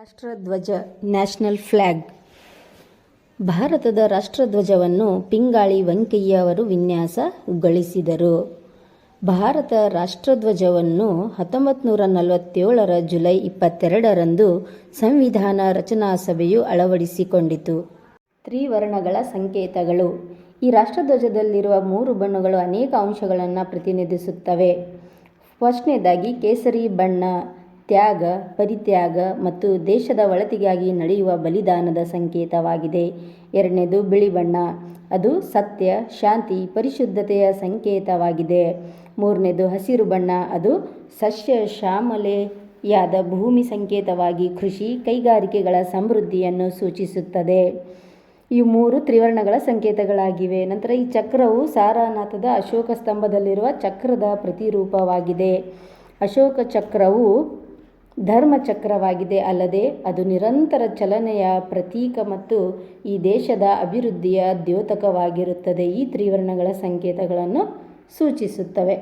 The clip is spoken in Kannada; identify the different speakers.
Speaker 1: ರಾಷ್ಟ್ರಧ್ವಜ, ನ್ಯಾಷನಲ್ ಫ್ಲ್ಯಾಗ್ ಭಾರತದ ರಾಷ್ಟ್ರಧ್ವಜವನ್ನು ಪಿಂಗಾಳಿ ವೆಂಕಯ್ಯ ಅವರು ವಿನ್ಯಾಸಗೊಳಿಸಿದರು ಭಾರತ ರಾಷ್ಟ್ರಧ್ವಜವನ್ನು ಹತ್ತೊಂಬತ್ತು ನೂರ ನಲವತ್ತೇಳರ ಜುಲೈ ಇಪ್ಪತ್ತೆರಡರಂದು ಸಂವಿಧಾನ ರಚನಾ ಸಭೆಯು ಅಳವಡಿಸಿಕೊಂಡಿತು. ತ್ರಿವರ್ಣಗಳ ಸಂಕೇತಗಳು. ಈ ರಾಷ್ಟ್ರಧ್ವಜದಲ್ಲಿರುವ ಮೂರು ಬಣ್ಣಗಳು ಅನೇಕ ಅಂಶಗಳನ್ನು ಪ್ರತಿನಿಧಿಸುತ್ತವೆ. ಫಸ್ಟ್ನೇದಾಗಿ ಕೇಸರಿ ಬಣ್ಣ. ತ್ಯಾಗ, ಪರಿತ್ಯಾಗ ಮತ್ತು ದೇಶದ ಒಳತಿಗಾಗಿ ನಡೆಯುವ ಬಲಿದಾನದ ಸಂಕೇತವಾಗಿದೆ. ಎರಡನೇದು ಬಿಳಿ ಬಣ್ಣ. ಅದು ಸತ್ಯ, ಶಾಂತಿ, ಪರಿಶುದ್ಧತೆಯ ಸಂಕೇತವಾಗಿದೆ. ಮೂರನೇದು ಹಸಿರು ಬಣ್ಣ. ಅದು ಸಸ್ಯ ಶ್ಯಾಮಲೆಯಾದ ಭೂಮಿ ಸಂಕೇತವಾಗಿ ಕೃಷಿ, ಕೈಗಾರಿಕೆಗಳ ಸಮೃದ್ಧಿಯನ್ನು ಸೂಚಿಸುತ್ತದೆ. ಈ ಮೂರು ತ್ರಿವರ್ಣಗಳ ಸಂಕೇತಗಳಾಗಿವೆ. ನಂತರ ಈ ಚಕ್ರವು ಸಾರನಾಥದ ಅಶೋಕ ಸ್ತಂಭದಲ್ಲಿರುವ ಚಕ್ರದ ಪ್ರತಿರೂಪವಾಗಿದೆ. ಅಶೋಕ ಚಕ್ರವು ಧರ್ಮಚಕ್ರವಾಗಿದೆ ಅಲ್ಲದೆ ಅದು ನಿರಂತರ ಚಲನೆಯ ಪ್ರತೀಕ ಮತ್ತು ಈ ದೇಶದ ಅಭಿವೃದ್ಧಿಯ ದ್ಯೋತಕವಾಗಿರುತ್ತದೆ. ಈ ತ್ರಿವರ್ಣಗಳ ಸಂಕೇತಗಳನ್ನು ಸೂಚಿಸುತ್ತವೆ.